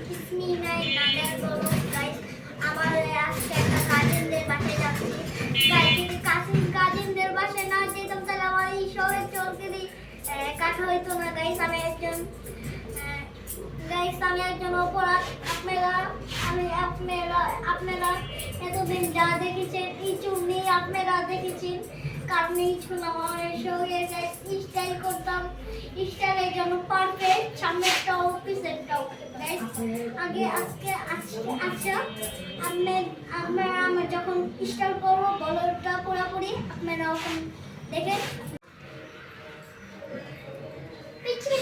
কিসমি নাই আপনারা দেখেছেন কারণ এই চুন আমার শরীরে করতাম। স্টাইলের জন্য পারফেক্ট গাইস আগে, আজকে আজকে আচ্ছা আপনি আপনারা আমার যখন স্টাইল করব, বলটা পুরোপুরি আপনারা ওখান দেখে। পিছনে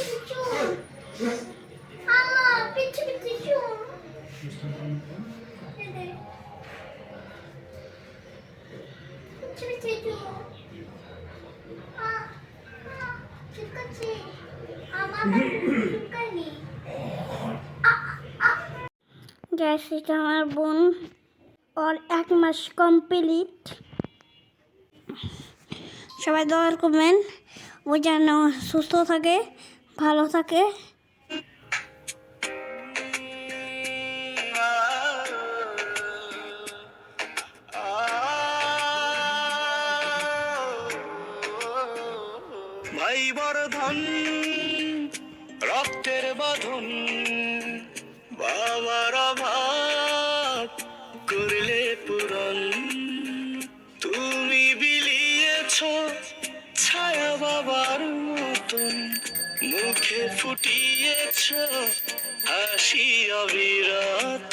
গ্যাস আমার বোন ওর এক মাস কমপ্লিট। সবাই দোয়া করবেন, ও যেন সুস্থ থাকে, ভালো থাকে। ভাই বর্ধন রক্তের বাঁধন। মতন মুখে ফুটিয়েছ হাসি অবিরত।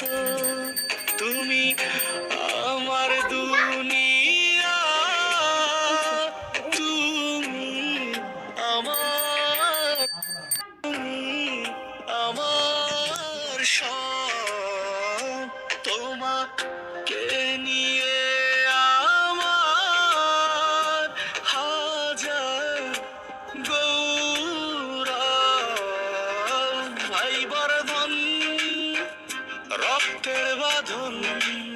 রক্তের বাঁধন।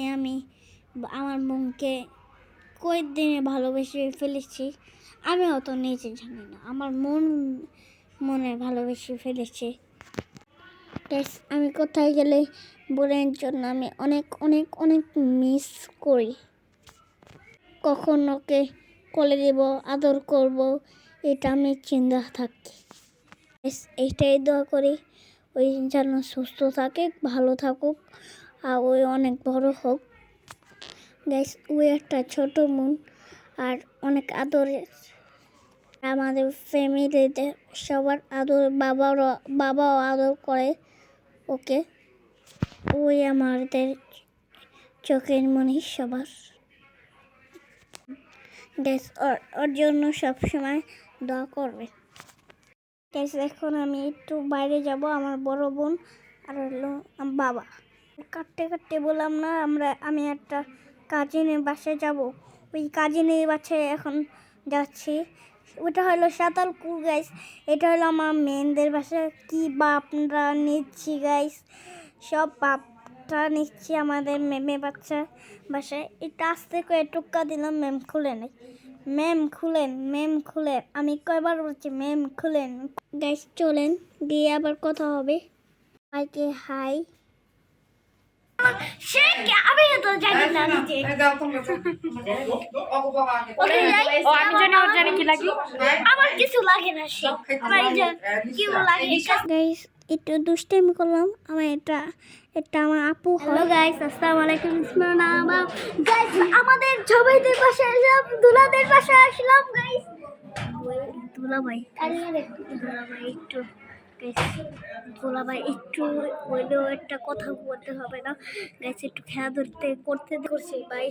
জানি আমি আমার বোনকে কয়েক দিনে ভালোবেসে ফেলেছি। আমি অত নিজে জানি না, আমার মন মনে ভালোবেসে ফেলেছে। আমি কোথায় গেলে বোনের জন্য আমি অনেক অনেক অনেক মিস করি। কখন ওকে কোলে দেব, আদর করব, এটা আমি চিন্তা থাকি। এইটাই দোয়া করি। ওই যেন সুস্থ থাকে, ভালো থাকুক। আর ওই অনেক বড় হোক। গাইস ওই একটা ছোট মন আর অনেক আদরের। আমাদের ফ্যামিলিতে সবার আদর, বাবারও, বাবাও আদর করে ওকে। ওই আমাদের চোখের মনি সবার। গ্যাস ওর জন্য সবসময় দোয়া করবে। গ্যাস এখন আমি একটু বাইরে যাব, আমার বড় বোন আর হলো বাবা। কাটতে কাটতে বললাম, না, আমরা, আমি একটা কাজিনের বাসায় যাব। ওই কাজিনের বাসায় এখন যাচ্ছি। ওটা হলো সাতালকুর গাইস এটা হলো আমার মেনদের বাসা কি বাপরা নিচ্ছি গাইস সব বাপটা নিচ্ছি আমাদের মেমে বাচ্চা বাসায়। এটা আস্তে করে টুক্কা দিলাম, ম্যাম খুলে নেই ম্যাম, খুলেন ম্যাম, খুলেন। আমি কয়বার বলছি, ম্যাম, খুলেন। গাইস চলেন দিয়ে আবার কথা হবে। হাইকে হাই সে আমি তো জানি না ওকে যাই ও আমি জানি ওর জানি কি লাগে? আমার কিছু লাগে না সে। আমার কি লাগে গাইস একটু দুষ্টামি করলাম। আমার এটা এটা আমার আপু হ্যালো গাইস আসসালামু আলাইকুম ইসমার নাম গাইস আমাদের জবাইদের পাশে আসলাম দুলাদের পাশে আসলাম গাইস দুলা ভাই দুলা ভাই একটু। দুলা ভাই, একটু হইলেও একটা কথা বলতে হবে না। গাইস একটু খেলা ধরতে, করতে করছি, ভাই।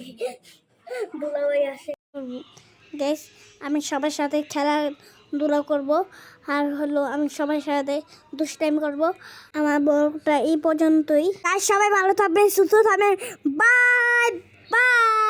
দুলাভাই আসে। গ্যাস আমি সবার সাথে খেলাধুলা করব। আর হলো, আমি সবার সাথে দুষ্টাইম করব। আমার বড়টা এই পর্যন্তই। আর সবাই ভালো থাকবেন, সুস্থ থাকবেন। Bye bye